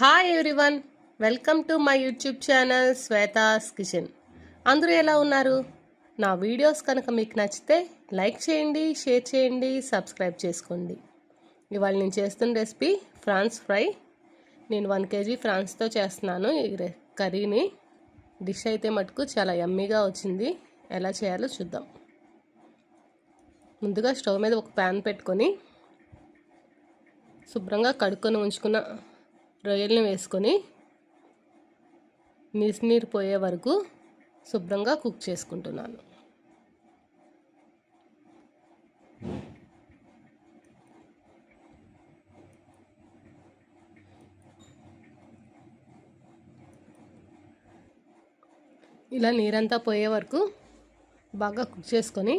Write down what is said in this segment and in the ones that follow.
Hi everyone welcome to my YouTube channel Shweta's kitchen అందరూ ఎలా ఉన్నారు? నా వీడియోస్ కనుక మీకు నచ్చితే లైక్ చేయండి షేర్ చేయండి సబ్స్క్రైబ్ చేసుకోండి. ఇవాళ నేను చేస్తున్న రెసిపీ ఫ్రాన్స్ ఫ్రై. నేను వన్ కేజీ ఫ్రాన్స్తో చేస్తున్నాను. ఈ కర్రీని డిష్ అయితే మటుకు చాలా యమ్మీగా వచ్చింది. ఎలా చేయాలో చూద్దాం. ముందుగా స్టవ్ మీద ఒక ప్యాన్ పెట్టుకొని శుభ్రంగా కడుక్కొని ఉంచుకున్న రొయ్యల్ని వేసుకొని నీరు పోయే వరకు శుభ్రంగా కుక్ చేసుకుంటున్నాను. ఇలా నీరంతా పోయే వరకు బాగా కుక్ చేసుకొని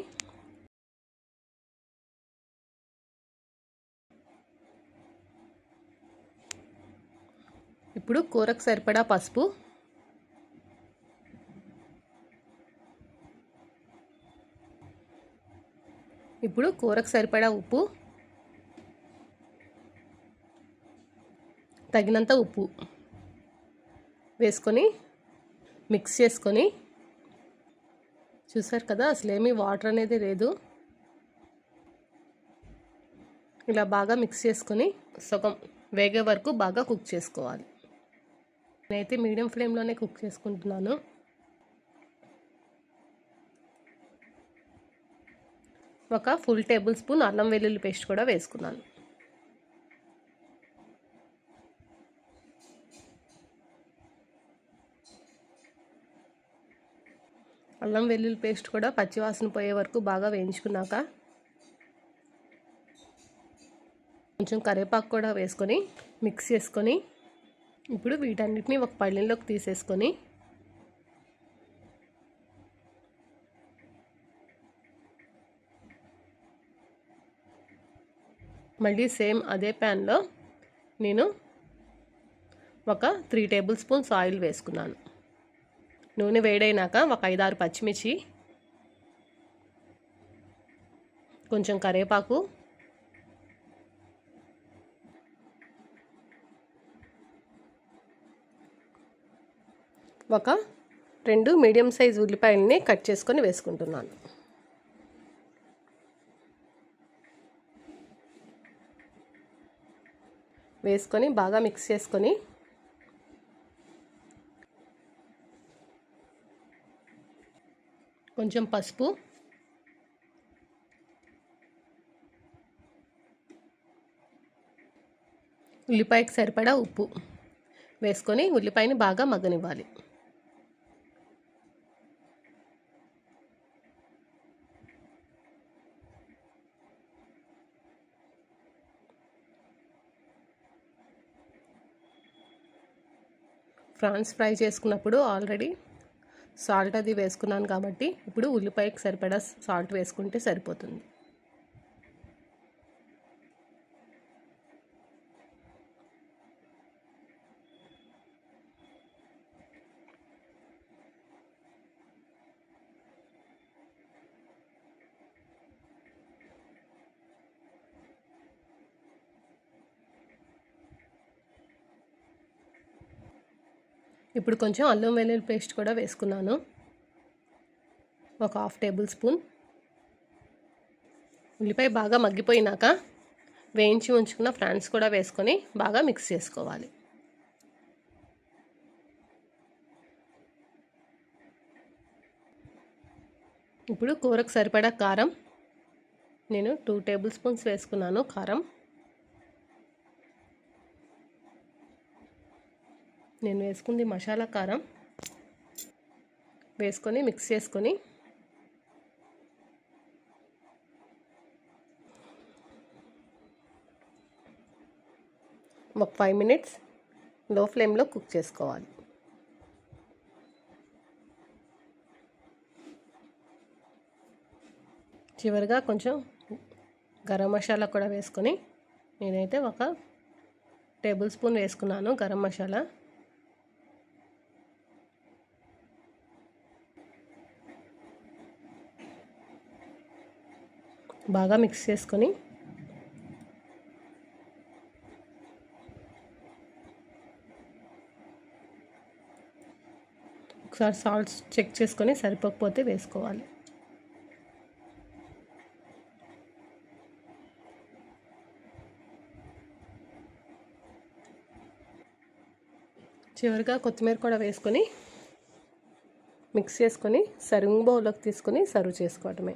ఇప్పుడు కూరకు సరిపడా పసుపు. ఇప్పుడు కూరకు సరిపడా ఉప్పు. తగినంత ఉప్పు వేసుకొని మిక్స్ చేసుకొని చూసారు కదా అసలు ఏమీ వాటర్ అనేది లేదు. ఇలా బాగా మిక్స్ చేసుకొని సగం వేగే వరకు బాగా కుక్ చేసుకోవాలి. నేనైతే మీడియం ఫ్లేమ్లోనే కుక్ చేసుకుంటున్నాను. ఒక ఫుల్ టేబుల్ స్పూన్ అల్లం వెల్లుల్లి పేస్ట్ కూడా వేసుకున్నాను. అల్లం వెల్లుల్లి పేస్ట్ కూడా పచ్చివాసన పోయే వరకు బాగా వేయించుకున్నాక కొంచెం కరివేపాకు కూడా వేసుకొని మిక్స్ చేసుకొని ఇప్పుడు వీటన్నిటిని ఒక పళ్ళెంలోకి తీసేసుకొని మళ్ళీ సేమ్ అదే ప్యాన్లో నేను ఒక త్రీ టేబుల్ స్పూన్స్ ఆయిల్ వేసుకున్నాను. నూనె వేడైనాక ఒక ఐదారు పచ్చిమిర్చి కొంచెం కరివేపాకు ఒక రెండు మీడియం సైజ్ ఉల్లిపాయలని కట్ చేసుకొని వేసుకుంటున్నాను. వేసుకొని బాగా మిక్స్ చేసుకొని కొంచెం పసుపు ఉల్లిపాయకి సరిపడా ఉప్పు వేసుకొని ఉల్లిపాయని బాగా మగ్గనివ్వాలి. ఫ్రాన్స్ ఫ్రై చేసుకున్నప్పుడు ఆల్రెడీ సాల్ట్ అది వేసుకున్నాను కాబట్టి ఇప్పుడు ఉల్లిపాయకి సరిపడా సాల్ట్ వేసుకుంటే సరిపోతుంది. ఇప్పుడు కొంచెం అల్లం వెల్లుల్లి పేస్ట్ కూడా వేసుకున్నాను. ఒక హాఫ్ టేబుల్ స్పూన్. ఉల్లిపాయ బాగా మగ్గిపోయినాక వేయించి ఉంచుకున్న ఫ్రాన్స్ కూడా వేసుకొని బాగా మిక్స్ చేసుకోవాలి. ఇప్పుడు కూరకు సరిపడా కారం. నేను టూ టేబుల్ స్పూన్స్ వేసుకున్నాను కారం. నేను వేసుకుంది మసాలా కారం. వేసుకొని మిక్స్ చేసుకొని ఒక ఫైవ్ మినిట్స్లో ఫ్లేమ్లో కుక్ చేసుకోవాలి. చివరిగా కొంచెం గరం మసాలా కూడా వేసుకొని నేనైతే ఒక టేబుల్ స్పూన్ వేసుకున్నాను గరం మసాలా. బాగా మిక్స్ చేసుకొని ఒకసారి సాల్ట్స్ చెక్ చేసుకొని సరిపోకపోతే వేసుకోవాలి. చివరిగా కొత్తిమీర కూడా వేసుకొని మిక్స్ చేసుకొని సర్వింగ్ బౌల్లోకి తీసుకొని సర్వ్ చేసుకోవటమే.